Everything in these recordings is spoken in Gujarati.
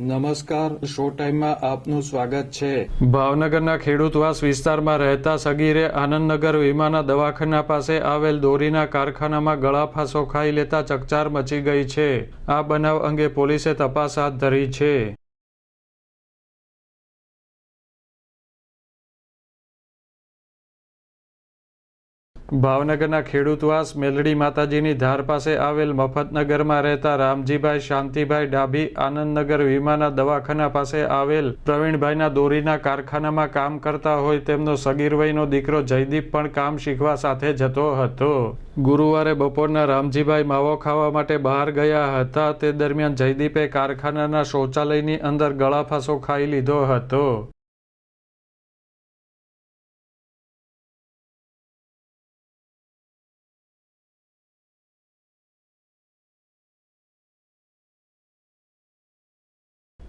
નમસ્કાર શો ટાઈમમાં આપનું સ્વાગત છે. ભાવનગરના ખેડૂતવાસ વિસ્તારમાં રહેતા સગીરે આનંદનગર વીમાના દવાખાના પાસે આવેલ દોરીના કારખાનામાં ગળાફાંસો ખાઈ લેતા ચકચાર મચી ગઈ છે. આ બનાવ અંગે પોલીસે તપાસ હાથ ધરી છે. ભાવનગરના ખેડૂતવાસ મેલડી માતાજીની ધાર પાસે આવેલ મફતનગરમાં રહેતા રામજીભાઈ, શાંતિભાઈ ડાભી, આનંદનગર વીમાના દવાખાના પાસે આવેલ પ્રવીણભાઈના દોરીના કારખાનામાં કામ કરતા હોય તેમનો સગીર વયનો દીકરો જયદીપ પણ કામ શીખવા સાથે જતો હતો. ગુરુવારે બપોરના રામજીભાઈ માવો ખાવા માટે બહાર ગયા હતા. તે દરમિયાન જયદીપે કારખાનાના શૌચાલયની અંદર ગળાફાંસો ખાઈ લીધો હતો.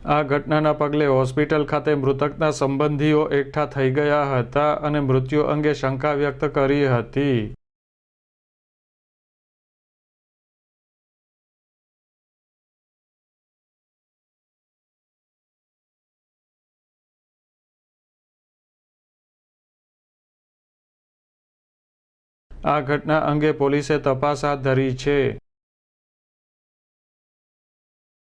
આ ઘટનાના પગલે હોસ્પિટલ ખાતે મૃતકના સંબંધીઓ એકઠા થઈ ગયા હતા અને મૃત્યુ અંગે શંકા વ્યક્ત કરી હતી. આ ઘટના અંગે પોલીસે તપાસ હાથ ધરી છે.